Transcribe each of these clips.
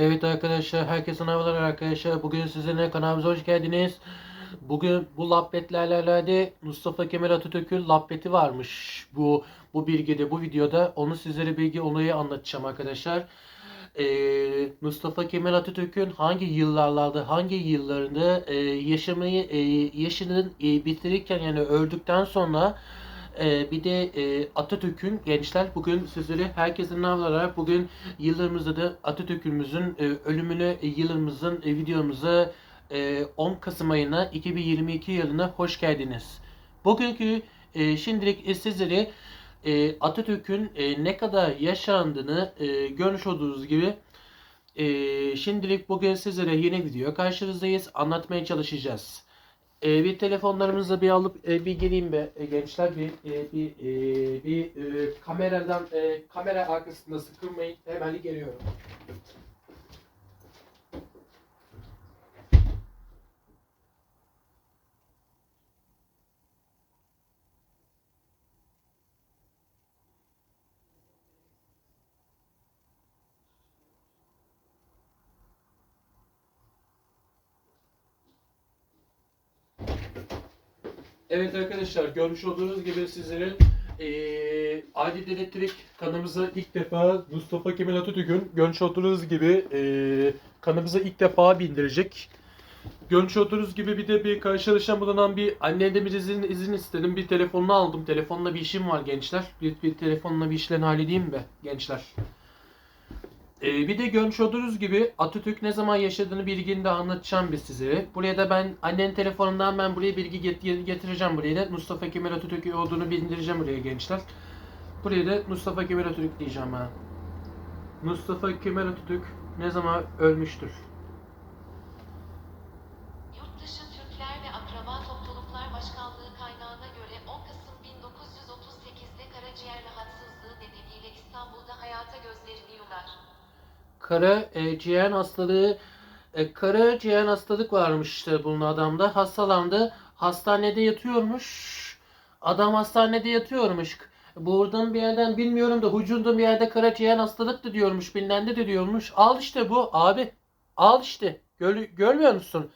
Evet arkadaşlar, herkese merhabalar arkadaşlar. Bugün sizinle kanalımıza hoş geldiniz. Bugün bu labbetlerle alakalı Mustafa Kemal Atatürk'ün labbeti varmış. Bu bu bilgide, bu videoda onu sizlere bilgi olayı anlatacağım arkadaşlar. Ee, Mustafa Kemal Atatürk'ün hangi yıllarda, hangi yıllarında e, yaşamayı, e, yaşının e, bitirirken yani öldükten sonra ee, bir de e, Atatürk'ün gençler bugün sizlere herkesin ne olarak bugün yıllarımızda da Atatürk'ümüzün e, ölümüne e, yılımızın e, videomuza e, 10 Kasım ayına 2022 yılına hoş geldiniz. Bugünkü e, şimdilik sizlere e, Atatürk'ün e, ne kadar yaşandığını e, görmüş olduğunuz gibi e, şimdilik bugün sizlere yeni video karşınızdayız. Anlatmaya çalışacağız. E, bir telefonlarımızı bir alıp e, bir geleyim be e, gençler bir e, bir e, bir e, kameradan e, kamera arkasında sıkılmayın hemen geliyorum. Evet arkadaşlar görmüş olduğunuz gibi sizlerin eee Adil Elektrik kanalımıza ilk defa Mustafa Kemal Atatürk'ün görmüş olduğunuz gibi eee kanalımıza ilk defa bindirecek. Görmüş olduğunuz gibi bir de bir karşılaşan bulunan bir anneden bir izin istedim. Bir telefonunu aldım. Telefonla bir işim var gençler. Bir, bir telefonla bir işlerini halledeyim be gençler. Ee, bir de görmüş olduğunuz gibi Atatürk ne zaman yaşadığını bilgini de anlatacağım biz size. Buraya da ben annenin telefonundan ben buraya bilgi get- getireceğim buraya da. Mustafa Kemal Atatürk olduğunu bildireceğim buraya gençler. Buraya da Mustafa Kemal Atatürk diyeceğim ha. Mustafa Kemal Atatürk ne zaman ölmüştür? Kara e, hastalığı e, kara ciğer hastalık varmış işte bunun adamda. Hastalandı. Hastanede yatıyormuş. Adam hastanede yatıyormuş. Buradan bir yerden bilmiyorum da hucundan bir yerde karaciğer hastalıktı diyormuş. Bilmem de diyormuş. Al işte bu abi. Al işte. Gör, görmüyor musun?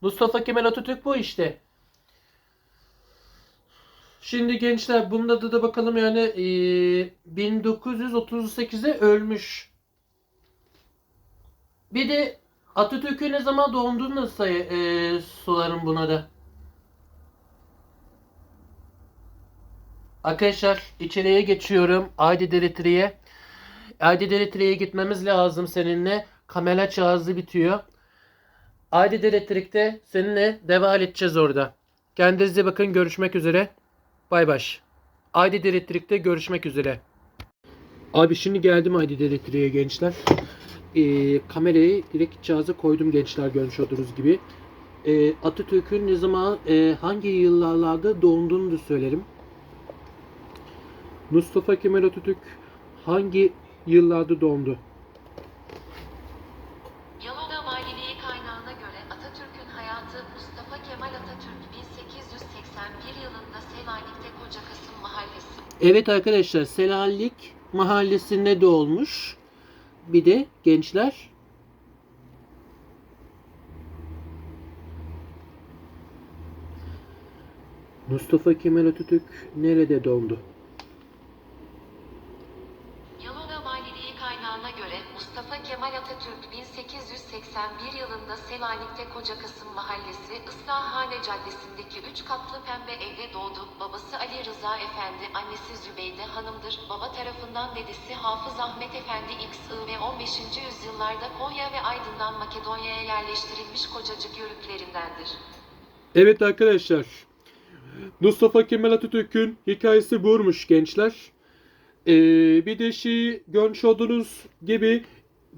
Mustafa Kemal Atatürk bu işte. Şimdi gençler bunun adı da bakalım yani e, 1938'de ölmüş. Bir de Atatürk'ün ne zaman doğduğunu da say e, sorarım buna da. Arkadaşlar içeriye geçiyorum. Aydi Deletri'ye. Aydi Deletri'ye gitmemiz lazım seninle. Kamera cihazı bitiyor. Aydi Deletrik'te seninle devam edeceğiz orada. Kendinize bakın. Görüşmek üzere. Bay baş. Aydi Deletrik'te görüşmek üzere. Abi şimdi geldim Aydi Deletrik'e gençler e, kamerayı direkt cihaza koydum gençler görmüş olduğunuz gibi. E, Atatürk'ün ne zaman e, hangi yıllarda doğduğunu da söylerim. Mustafa Kemal Atatürk hangi yıllarda doğdu? Valiliği kaynağına göre Atatürk'ün hayatı Mustafa Kemal Atatürk 1881 yılında Selanik'te Koca Kasım Mahallesi. Evet arkadaşlar Selanik mahallesinde doğmuş. Bir de gençler Mustafa Kemal Atatürk nerede doğdu? Yalova Valiliği kaynağına göre Mustafa Kemal Atatürk 1881 yılında Selanik'te Koca Kasım Mahallesi Islahhane Caddesi'ndeki 3 katlı pembe evde doğdu. Babası Ali Rıza Efendi, annesi Zübeyde Hanım'dır. Baba tarafından dedesi Hafız Ahmet Efendi XI ve 15. yüzyıllarda Konya ve Aydın'dan Makedonya'ya yerleştirilmiş kocacık yörüklerindendir. Evet arkadaşlar. Mustafa Kemal Atatürk'ün hikayesi buymuş gençler. Ee, bir de şey görmüş olduğunuz gibi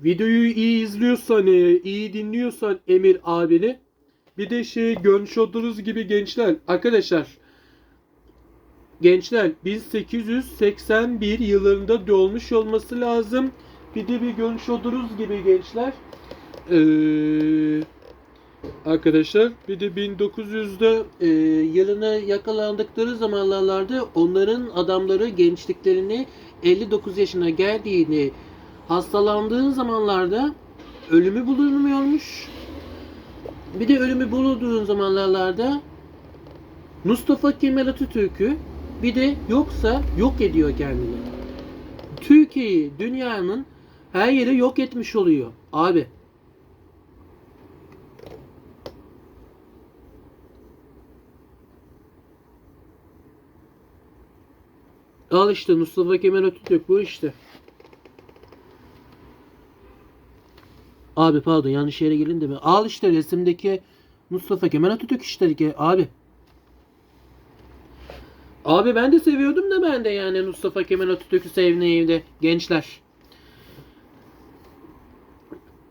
videoyu iyi izliyorsan, e, iyi dinliyorsan Emir abini bir de şey görmüş olduğunuz gibi gençler arkadaşlar gençler 1881 yıllarında doğmuş olması lazım. Bir de bir görmüş olduğunuz gibi gençler eee arkadaşlar. Bir de 1900'de e, yılına yakalandıkları zamanlarda onların adamları gençliklerini 59 yaşına geldiğini hastalandığın zamanlarda ölümü bulunmuyormuş. Bir de ölümü bulunduğun zamanlarda Mustafa Kemal Atatürk'ü bir de yoksa yok ediyor kendini. Türkiye'yi dünyanın her yeri yok etmiş oluyor. Abi. Al işte Mustafa Kemal Atatürk bu işte. Abi pardon yanlış yere gelin de mi? Al işte resimdeki Mustafa Kemal Atatürk işte ki abi. Abi ben de seviyordum da ben de yani Mustafa Kemal Atatürk'ü sevdiğimde gençler.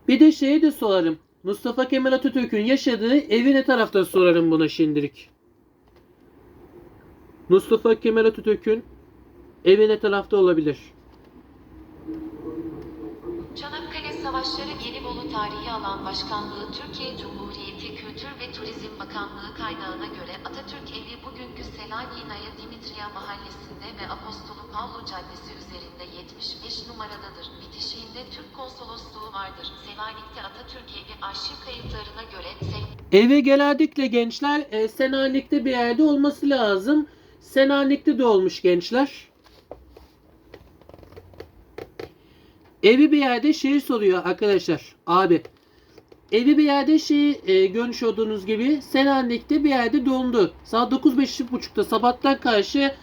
Bir de şeyi de sorarım. Mustafa Kemal Atatürk'ün yaşadığı evi ne tarafta sorarım buna şimdilik. Mustafa Kemal Atatürk'ün evi ne tarafta olabilir? Çanakkale Savaşları Gelibolu Tarihi Alan Başkanlığı Türkiye Cumhuriyeti Kültür ve Turizm Bakanlığı kaynağına göre Atatürk Evi bugünkü Selanikaya Dimitriya Mahallesi'nde ve Apostolu Pavlo Caddesi üzerinde 75 numaradadır. Bitişiğinde Türk Konsolosluğu vardır. Selanik'te Atatürk Evi arşiv kayıtlarına göre Eve genellikle gençler e, Selanik'te bir yerde olması lazım. Selanik'te de olmuş gençler. Evi bir yerde şeyi soruyor arkadaşlar. Abi. Evi bir yerde şey e, görmüş olduğunuz gibi Selanik'te bir yerde dondu. Saat 9.30'da sabahtan karşı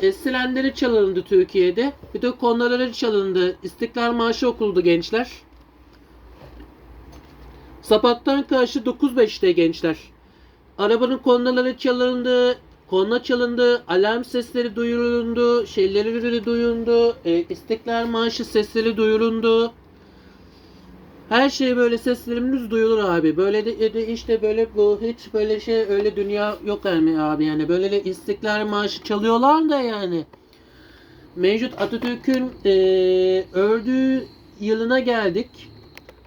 e, sirenleri çalındı Türkiye'de. Bir de konuları çalındı. İstiklal Marşı okuldu gençler. Sabahtan karşı 9.05'te gençler. Arabanın kornaları çalındı, korna çalındı, alarm sesleri duyuruldu, şeyleri duyuldu, e, İstiklal Marşı sesleri duyuruldu. Her şey böyle seslerimiz duyulur abi. Böyle de, de işte böyle bu hiç böyle şey öyle dünya yok yani abi yani böyle de İstiklal Marşı çalıyorlar da yani. Mevcut Atatürk'ün e, öldüğü yılına geldik.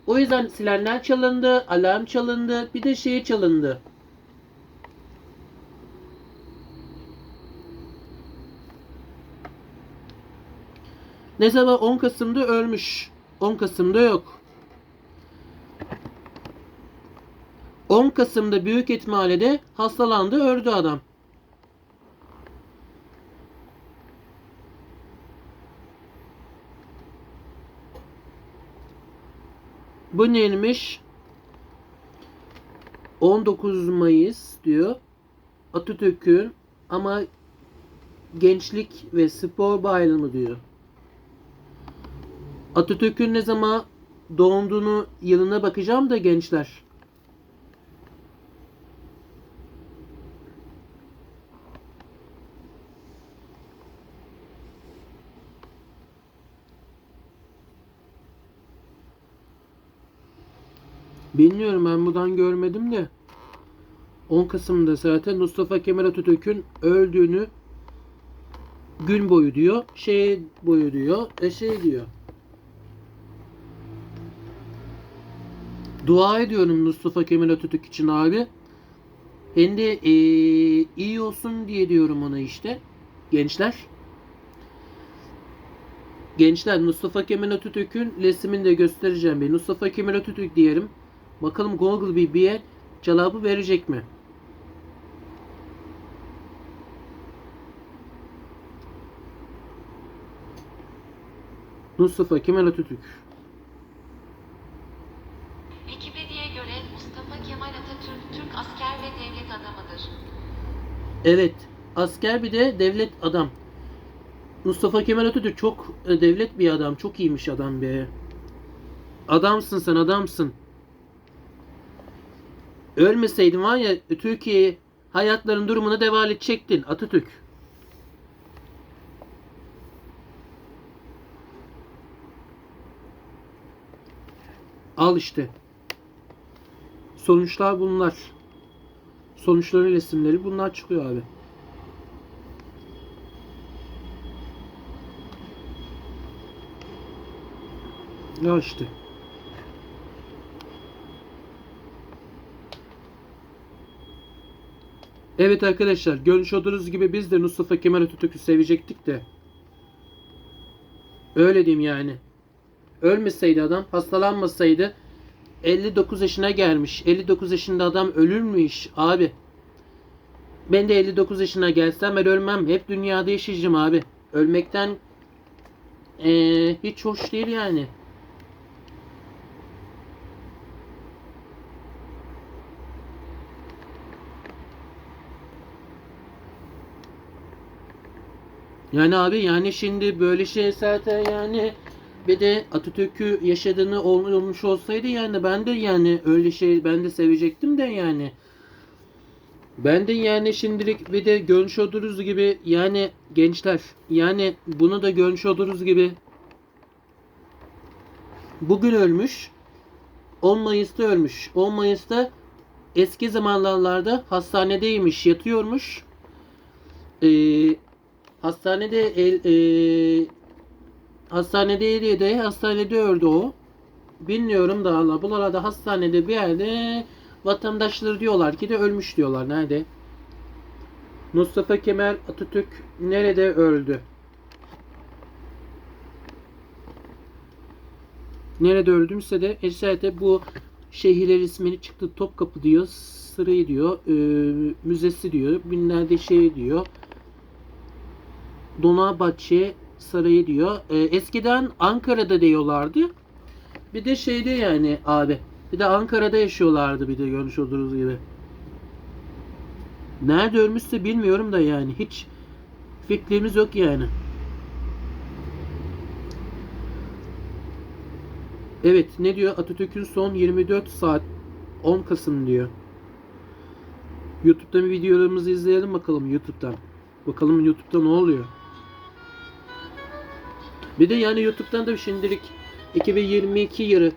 O yüzden sirenler çalındı, alarm çalındı, bir de şey çalındı. Ne zaman 10 Kasım'da ölmüş. 10 Kasım'da yok. 10 Kasım'da büyük ihtimalle hastalandı, öldü adam. Bu neymiş? 19 Mayıs diyor. Atatürk'ün ama gençlik ve spor bayramı diyor. Atatürk'ün ne zaman doğduğunu yılına bakacağım da gençler. Bilmiyorum ben buradan görmedim de. 10 Kasım'da zaten Mustafa Kemal Atatürk'ün öldüğünü gün boyu diyor. Şey boyu diyor. E şey diyor. Dua ediyorum Mustafa Kemal Atatürk için abi. Hem de e, iyi olsun diye diyorum ona işte. Gençler. Gençler Mustafa Kemal Atatürk'ün resmini de göstereceğim ben. Mustafa Kemal Atatürk diyelim. Bakalım Google bir bir yer cevabı verecek mi? Mustafa Kemal Atatürk. Wikipedia'ya göre Mustafa Kemal Atatürk Türk asker ve devlet adamıdır. Evet. Asker bir de devlet adam. Mustafa Kemal Atatürk çok e, devlet bir adam. Çok iyiymiş adam be. Adamsın sen adamsın. Ölmeseydin var ya Türkiye hayatların durumuna devam edecektin Atatürk. Al işte. Sonuçlar bunlar. Sonuçların resimleri bunlar çıkıyor abi. Ya işte. Evet arkadaşlar görmüş olduğunuz gibi biz de Mustafa Kemal Atatürk'ü sevecektik de. Öyle diyeyim yani. ölmeseydi adam, hastalanmasaydı 59 yaşına gelmiş. 59 yaşında adam ölür mü iş abi? Ben de 59 yaşına gelsem ben ölmem. Hep dünyada yaşayacağım abi. Ölmekten eee, hiç hoş değil yani. Yani abi yani şimdi böyle şey zaten yani bir de Atatürk'ü yaşadığını ol- olmuş olsaydı yani ben de yani öyle şey ben de sevecektim de yani. Ben de yani şimdilik bir de görmüş olduğunuz gibi yani gençler yani bunu da görmüş olduğunuz gibi bugün ölmüş 10 Mayıs'ta ölmüş 10 Mayıs'ta eski zamanlarda hastanedeymiş yatıyormuş Ee, hastanede el, ee, hastanedeydi de hastanede öldü o bilmiyorum da Allah bu arada hastanede bir yerde vatandaşları diyorlar ki de ölmüş diyorlar. Nerede? Mustafa Kemal Atatürk nerede öldü? Nerede öldümse de Esaate bu şehirler ismini çıktı. Topkapı diyor. Sırayı diyor. e, müzesi diyor. Binlerce şey diyor. Dolmabahçe Sarayı diyor. E, eskiden Ankara'da diyorlardı. Bir de şeyde yani abi. Bir de Ankara'da yaşıyorlardı bir de görmüş olduğunuz gibi. Nerede ölmüşse bilmiyorum da yani. Hiç fikrimiz yok yani. Evet ne diyor? Atatürk'ün son 24 saat 10 Kasım diyor. YouTube'dan videolarımızı izleyelim bakalım YouTube'dan. Bakalım YouTube'da ne oluyor. Bir de yani YouTube'dan da şimdilik 2022 yılı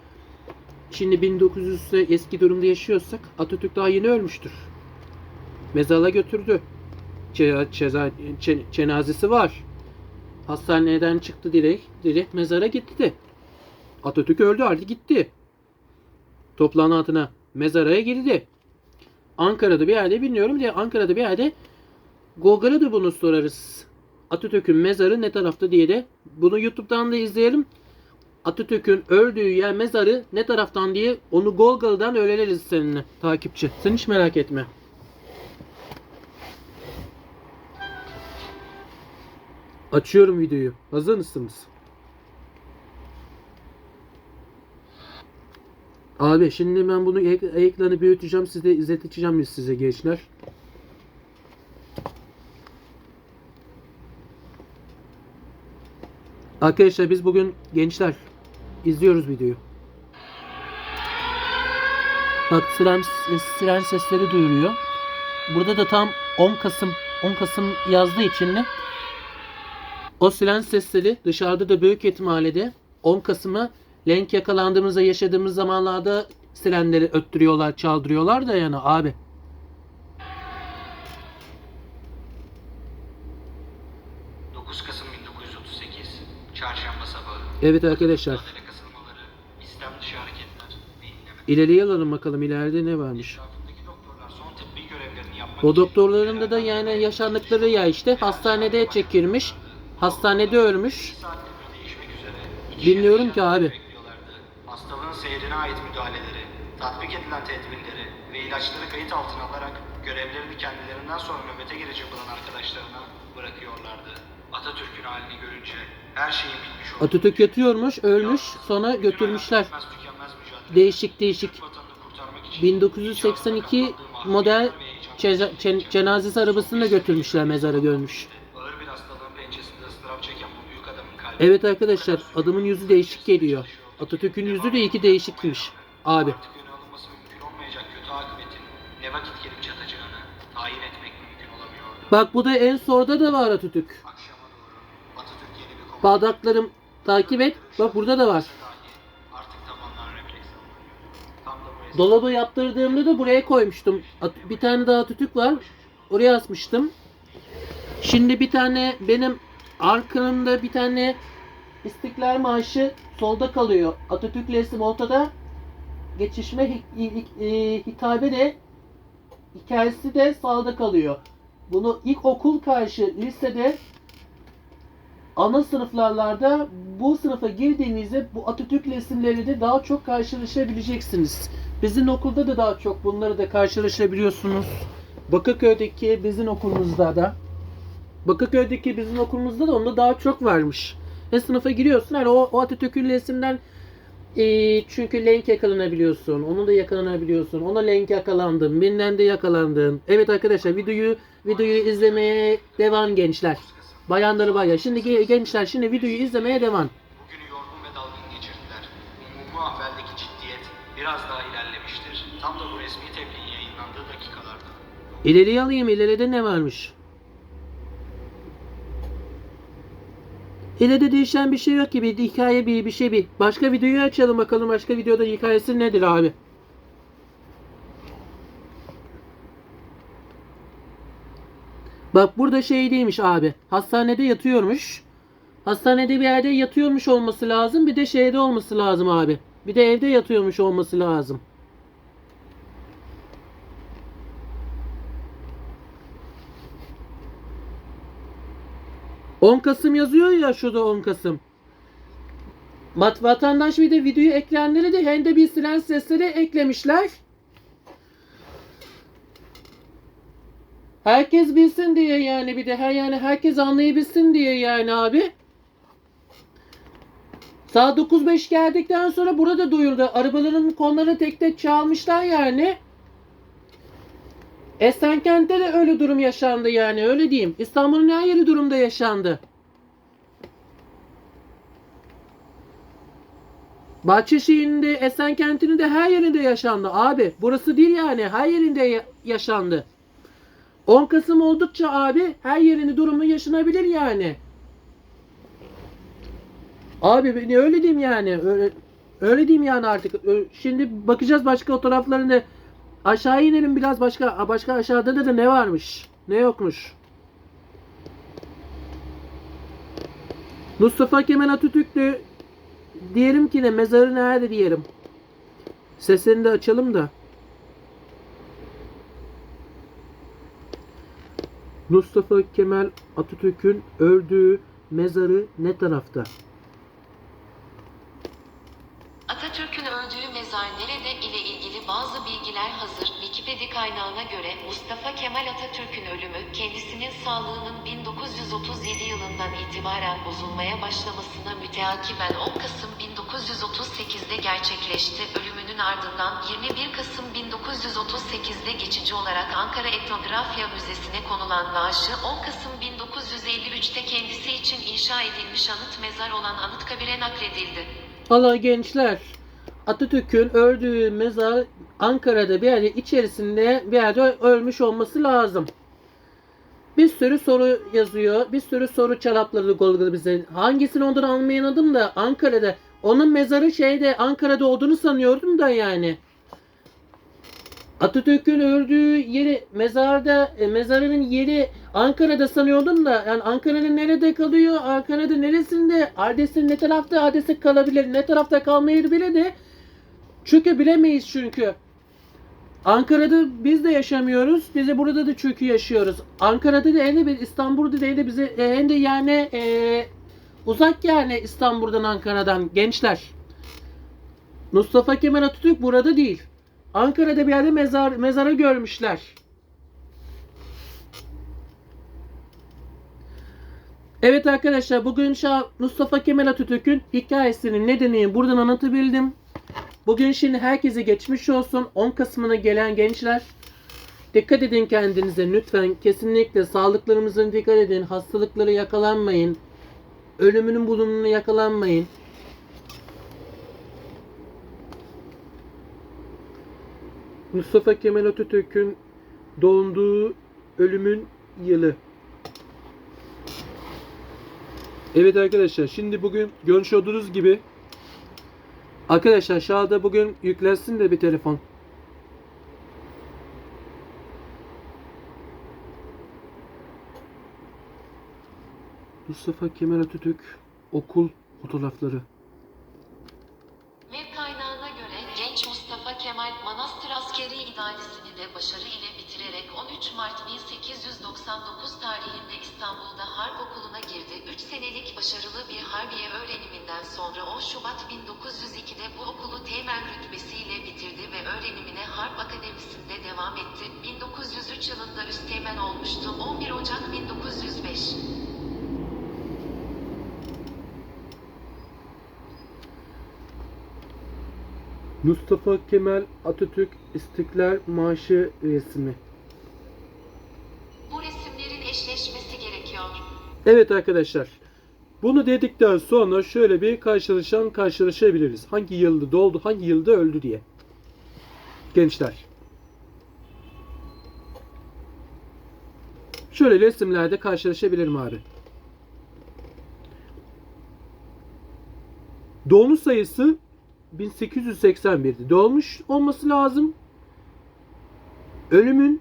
Şimdi 1900'de eski durumda yaşıyorsak Atatürk daha yeni ölmüştür. Mezala götürdü. Ce- cenazesi var. Hastaneden çıktı direkt. Direkt mezara gitti de. Atatürk öldü artık gitti. Toplantısına mezaraya girdi. Ankara'da bir yerde bilmiyorum diye Ankara'da bir yerde Google'a da bunu sorarız. Atatürk'ün mezarı ne tarafta diye de bunu YouTube'dan da izleyelim. Atatürk'ün öldüğü yer mezarı ne taraftan diye onu Google'dan öğreniriz seninle takipçi. Sen hiç merak etme. Açıyorum videoyu. Hazır mısınız? Abi şimdi ben bunu ek- ekranı büyüteceğim. Size izleteceğim size gençler. Arkadaşlar biz bugün gençler izliyoruz videoyu. Bak siren, siren sesleri duyuruyor. Burada da tam 10 Kasım 10 Kasım yazdığı için de o siren sesleri dışarıda da büyük ihtimalle 10 Kasım'a lenk yakalandığımızda yaşadığımız zamanlarda sirenleri öttürüyorlar, çaldırıyorlar da yani abi. Evet arkadaşlar. İleriye alalım bakalım ileride ne varmış. O doktorlarında da yani yaşandıkları ya işte hastanede çekilmiş. Hastanede ölmüş. şehir ki abi. Hastalığın seyrine ait müdahaleleri, tatbik edilen tedbirleri ve ilaçları kayıt altına alarak görevlerini kendilerinden sonra nöbete girecek olan arkadaşlarına bırakıyorlardı. Atatürk'ün halini görünce her şeyin bitmiş olduğunu Atatürk yatıyormuş, ölmüş. Sonra götürmüşler. Değişik değişik. 1982 model cen- cenazesi arabasını götürmüşler mezara görmüş. Evet arkadaşlar adamın yüzü değişik geliyor. Atatürk'ün yüzü de iki değişikmiş. Abi. Bak bu da en sonda da var Atatürk. Bardaklarım takip et. Bak burada da var. Dolabı yaptırdığımda da buraya koymuştum. Bir tane daha Atatürk var. Oraya asmıştım. Şimdi bir tane benim arkamda bir tane İstiklal Marşı solda kalıyor. Atatürk resim ortada. Geçişme hi- hi- hi- hitabe de hikayesi de sağda kalıyor. Bunu ilk okul karşı lisede ana sınıflarlarda bu sınıfa girdiğinizde bu Atatürk resimleri de daha çok karşılaşabileceksiniz. Bizim okulda da daha çok bunları da karşılaşabiliyorsunuz. Bakırköy'deki bizim okulumuzda da Bakırköy'deki bizim okulumuzda da onda daha çok varmış. Ve sınıfa giriyorsun hani o, o Atatürk'ün resimden e, çünkü lenk yakalanabiliyorsun. Onu da yakalanabiliyorsun. Ona lenk yakalandın. Birinden de yakalandın. Evet arkadaşlar videoyu videoyu izlemeye devam gençler. Bayanları ya. Şimdi ge- gençler şimdi videoyu izlemeye devam. Bugünü yorgun ve dalgın geçirdiler. Umumi habeldeki ciddiyet biraz daha ilerlemiştir. Tam da bu resmi tebliğin yayınlandığı dakikalarda. İleriye alayım. İleride ne varmış? İleride değişen bir şey yok ki. Bir hikaye bir, bir şey bir. Başka videoyu açalım bakalım. Başka videoda hikayesi nedir abi? Bak burada şey değilmiş abi. Hastanede yatıyormuş. Hastanede bir yerde yatıyormuş olması lazım. Bir de şeyde olması lazım abi. Bir de evde yatıyormuş olması lazım. ...10 Kasım yazıyor ya şurada 10 Kasım. Vat vatandaş bir de videoyu ekleyenleri de hem de bir silen sesleri eklemişler. Herkes bilsin diye yani bir de her yani herkes anlayabilsin diye yani abi. Saat 9.05 geldikten sonra burada duyurdu. Arabaların konuları tek tek çalmışlar yani. Esenkent'te de öyle durum yaşandı yani öyle diyeyim. İstanbul'un her yeri durumda yaşandı. Bahçeşehir'in de Esenkent'in de her yerinde yaşandı abi. Burası değil yani her yerinde ya- yaşandı. 10 Kasım oldukça abi her yerinde durumu yaşanabilir yani. Abi ben öyle diyeyim yani. Öyle, öyle diyeyim yani artık. Şimdi bakacağız başka fotoğraflarını. Aşağı inelim biraz başka başka aşağıda da, da ne varmış? Ne yokmuş? Mustafa Kemal Atatürk'lü diyelim ki de mezarı nerede diyelim. Sesini de açalım da. Mustafa Kemal Atatürk'ün öldüğü mezarı ne tarafta? Atatürk'ün öldüğü mezar nerede ile ilgili bazı bilgiler hazır. Wikipedia kaynağına göre Mustafa Kemal Atatürk'ün ölümü kendisinin sağlığının 1937 yılından itibaren bozulmaya başlamasına müteakiben 10 Kasım 1938'de gerçekleşti. Ölümünün ardından 21 Kasım 1938'de geçici olarak Ankara Etnografya Müzesi'ne konulan naaşı 10 Kasım 1953'te kendisi için inşa edilmiş anıt mezar olan Anıtkabir'e nakledildi. Valla gençler Atatürk'ün öldüğü mezar Ankara'da bir yerde içerisinde bir yerde ölmüş olması lazım. Bir sürü soru yazıyor. Bir sürü soru çarapları golgulu bize. Hangisini ondan anlayamadım da Ankara'da. Onun mezarı şeyde Ankara'da olduğunu sanıyordum da yani. Atatürk'ün öldüğü yeri mezarda e, mezarının yeri Ankara'da sanıyordum da yani Ankara'nın nerede kalıyor? Ankara'da neresinde? Adres'in ne tarafta adresi kalabilir? Ne tarafta kalmayabilir de çünkü bilemeyiz çünkü. Ankara'da biz de yaşamıyoruz. Biz de burada da çünkü yaşıyoruz. Ankara'da da en de İstanbul'da da en de bize en de yani e, uzak yani İstanbul'dan Ankara'dan gençler. Mustafa Kemal Atatürk burada değil. Ankara'da bir yerde mezar mezara görmüşler. Evet arkadaşlar bugün Şah Mustafa Kemal Atatürk'ün hikayesinin nedenini buradan anlatabildim. Bugün şimdi herkese geçmiş olsun. 10 Kasım'ına gelen gençler. Dikkat edin kendinize lütfen. Kesinlikle sağlıklarımıza dikkat edin. Hastalıklara yakalanmayın. Ölümünün bulunumuna yakalanmayın. Mustafa Kemal Atatürk'ün doğduğu ölümün yılı. Evet arkadaşlar şimdi bugün görmüş olduğunuz gibi Arkadaşlar aşağıda bugün yüklensin de bir telefon. Mustafa Kemal Atatürk okul fotoğrafları. Web kaynağına göre genç Mustafa Kemal Manastır askeri idaresini de başarı ile bitirerek 13 Mart 1899 tarihinde İstanbul'da Harp Okulu'na girdi. 3 senelik başarılı bir harbiye öğreniminden sonra 10 Şubat 1902'de bu okulu teğmen rütbesiyle bitirdi ve öğrenimine Harp Akademisi'nde devam etti. 1903 yılında üsteğmen olmuştu. 11 Ocak 1905 Mustafa Kemal Atatürk İstiklal Marşı resmi. Bu resimlerin eşleşmesi gerekiyor. Evet arkadaşlar. Bunu dedikten sonra şöyle bir karşılaşan karşılaşabiliriz. Hangi yılda doğdu, hangi yılda öldü diye. Gençler. Şöyle resimlerde karşılaşabilirim abi. Doğmuş sayısı 1881'di. Doğmuş olması lazım. Ölümün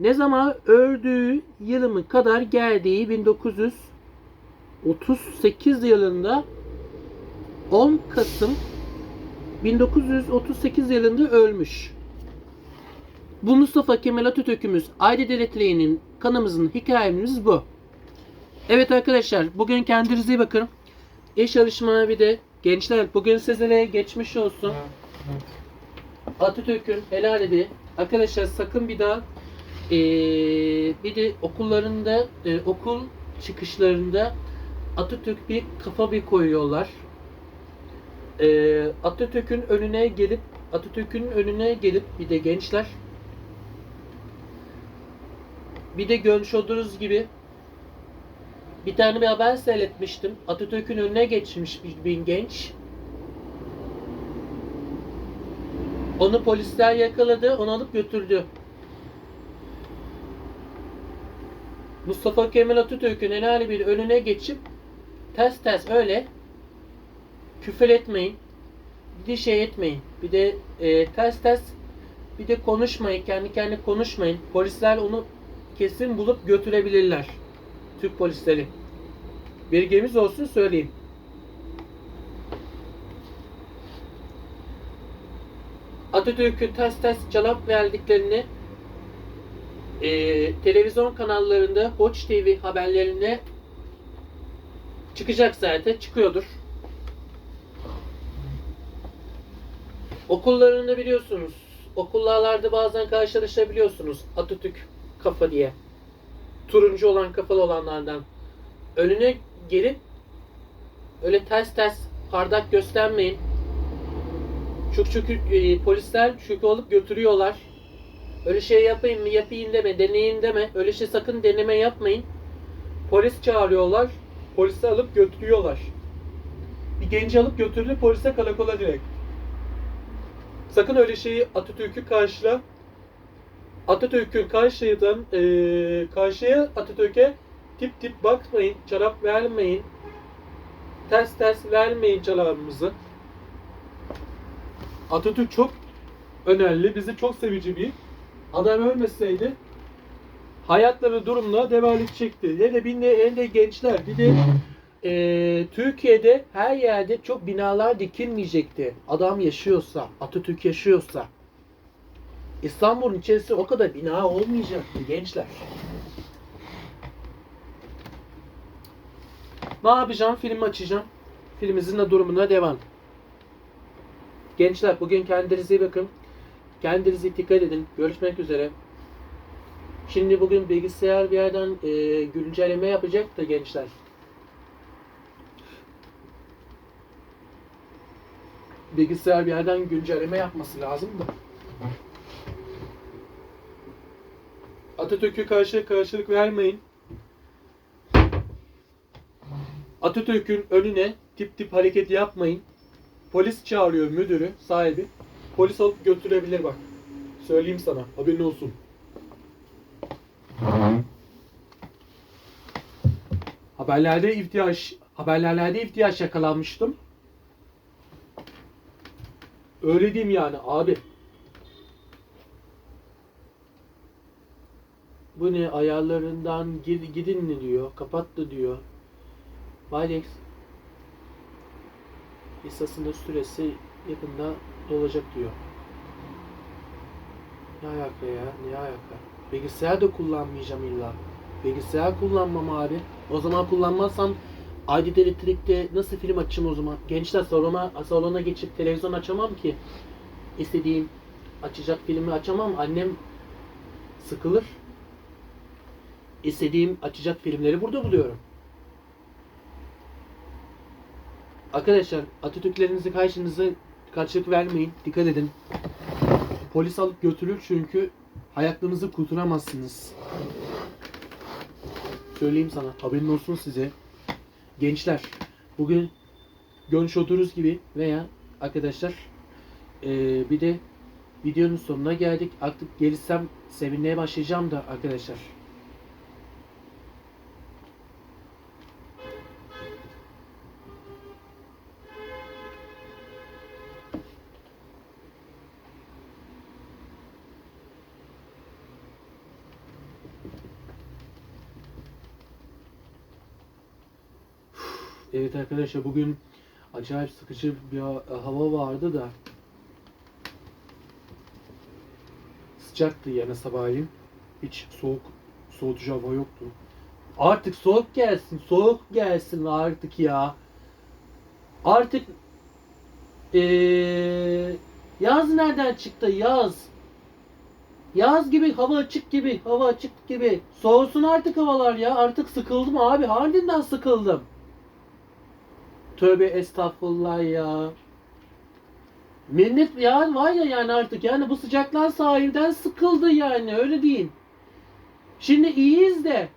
ne zaman öldüğü yılımı kadar geldiği 1938 yılında 10 Kasım 1938 yılında ölmüş. Bu Mustafa Kemal Atatürk'ümüz Aile Devletleri'nin kanımızın hikayemiz bu. Evet arkadaşlar bugün kendinize iyi bakın. İyi çalışmalar bir de gençler bugün sizlere geçmiş olsun. Atatürk'ün helali Arkadaşlar sakın bir daha ee, bir de okullarında e, okul çıkışlarında Atatürk bir kafa bir koyuyorlar. Ee, Atatürk'ün önüne gelip Atatürk'ün önüne gelip bir de gençler bir de görmüş olduğunuz gibi bir tane bir haber seyretmiştim. Atatürk'ün önüne geçmiş bir, bir genç. Onu polisler yakaladı, onu alıp götürdü. Mustafa Kemal Atatürk'ün helali bir önüne geçip ters ters öyle küfür etmeyin. Bir de şey etmeyin. Bir de e, ters ters bir de konuşmayın. Kendi kendine konuşmayın. Polisler onu kesin bulup götürebilirler. Türk polisleri. Bilgimiz olsun söyleyeyim. Atatürk'ün ters ters cevap verdiklerini e, televizyon kanallarında Koç TV haberlerinde çıkacak zaten. Çıkıyordur. Okullarında biliyorsunuz. Okullarda bazen karşılaşabiliyorsunuz. Atatürk kafa diye. Turuncu olan kafalı olanlardan. Önüne gelip öyle ters ters pardak göstermeyin. Çünkü, çünkü e, polisler çünkü alıp götürüyorlar. Öyle şey yapayım mı yapayım deme, deneyin deme. Öyle şey sakın deneme yapmayın. Polis çağırıyorlar. Polisi alıp götürüyorlar. Bir genci alıp götürdü polise karakola direkt. Sakın öyle şeyi Atatürk'ü karşıla. Atatürk'ün karşıdan eee karşıya Atatürk'e tip tip bakmayın. Çarap vermeyin. Ters ters vermeyin çarabımızı. Atatürk çok önemli. Bizi çok sevici bir adam ölmeseydi hayatları durumla devam edecekti. Ne de bir ne de gençler bir de eee, Türkiye'de her yerde çok binalar dikilmeyecekti. Adam yaşıyorsa, Atatürk yaşıyorsa. İstanbul'un içerisinde o kadar bina olmayacaktı gençler. Ne yapacağım? Film açacağım. Filmimizin de durumuna devam. Gençler bugün kendinize iyi bakın. Kendinize dikkat edin. Görüşmek üzere. Şimdi bugün bilgisayar bir yerden e, güncelleme yapacak da gençler. Bilgisayar bir yerden güncelleme yapması lazım da. Atatürk'ü karşı karşılık vermeyin. Atatürk'ün önüne tip tip hareket yapmayın. Polis çağırıyor müdürü, sahibi. Polis alıp götürebilir bak. Söyleyeyim sana, haberin olsun. Haberlerde ihtiyaç, haberlerde ihtiyaç yakalanmıştım. Öyle diyeyim yani abi. Bu ne ayarlarından gid- gidin mi diyor, kapattı diyor. Milex hissasının süresi yakında olacak diyor. Ne alaka ya? Ne alaka? Bilgisayar da kullanmayacağım illa. Bilgisayar kullanmam abi. O zaman kullanmazsam ID elektrikte nasıl film açayım o zaman? Gençler salona, salona geçip televizyon açamam ki. İstediğim açacak filmi açamam. Annem sıkılır. İstediğim açacak filmleri burada buluyorum. Arkadaşlar Atatürklerinizi karşınıza karşılık vermeyin. Dikkat edin. Polis alıp götürür çünkü hayatlarınızı kurtaramazsınız. Söyleyeyim sana. Haberin olsun size. Gençler bugün görmüş olduğunuz gibi veya arkadaşlar eee, bir de videonun sonuna geldik. Artık gelirsem sevinmeye başlayacağım da arkadaşlar. Evet arkadaşlar bugün acayip sıkıcı bir ha- hava vardı da sıcaktı yani sabahleyin. Hiç soğuk soğutucu hava yoktu. Artık soğuk gelsin, soğuk gelsin artık ya. Artık eee yaz nereden çıktı yaz? Yaz gibi, hava açık gibi, hava açık gibi. Soğusun artık havalar ya. Artık sıkıldım abi. Halinden sıkıldım. Tövbe estağfurullah ya. Millet ya var ya yani artık yani bu sıcaklar sahilden sıkıldı yani öyle diyeyim. Şimdi iyiyiz de.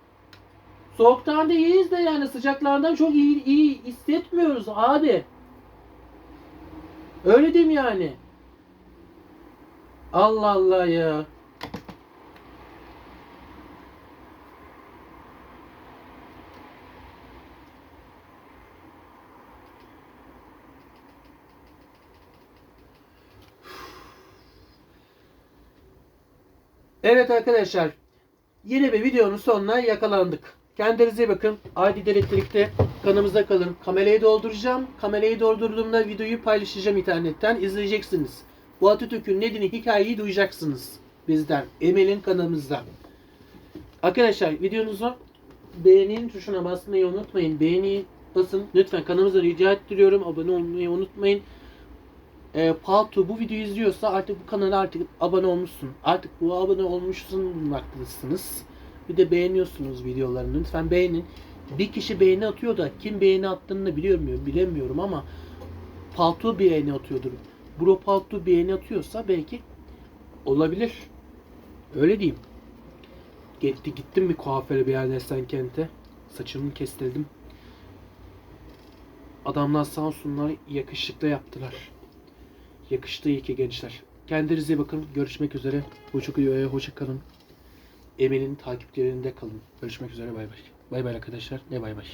Soğuktan da iyiyiz de yani sıcaklardan çok iyi, iyi hissetmiyoruz abi. Öyle diyeyim yani. Allah Allah ya. Evet arkadaşlar. Yeni bir videonun sonuna yakalandık. Kendinize iyi bakın. Adi Elektrik'te kanımıza kalın. Kamerayı dolduracağım. Kamerayı doldurduğumda videoyu paylaşacağım internetten. izleyeceksiniz. Bu Atatürk'ün nedeni hikayeyi duyacaksınız. Bizden. Emel'in kanalımızda. Arkadaşlar videonuzu beğenin tuşuna basmayı unutmayın. Beğeni basın. Lütfen kanalımıza rica ettiriyorum. Abone olmayı unutmayın e, Paltu bu videoyu izliyorsa artık bu kanala artık abone olmuşsun. Artık bu abone olmuşsun bulmaktasınız. Bir de beğeniyorsunuz videolarını. Lütfen beğenin. Bir kişi beğeni atıyor da kim beğeni attığını bilemiyorum, bilemiyorum ama Paltu beğeni atıyordur. Bro Paltu beğeni atıyorsa belki olabilir. Öyle diyeyim. Gitti gittim bir kuaföre bir yerde Esenkent'e. Saçımı kestirdim. Adamlar sağ olsunlar yakışıklı yaptılar. Yakıştı iyi ki gençler. Kendinize iyi bakın. Görüşmek üzere. Hoşça, hoşça kalın. Emel'in takiplerinde kalın. Görüşmek üzere. Bay bay. Bay bay arkadaşlar. Ne bay bay.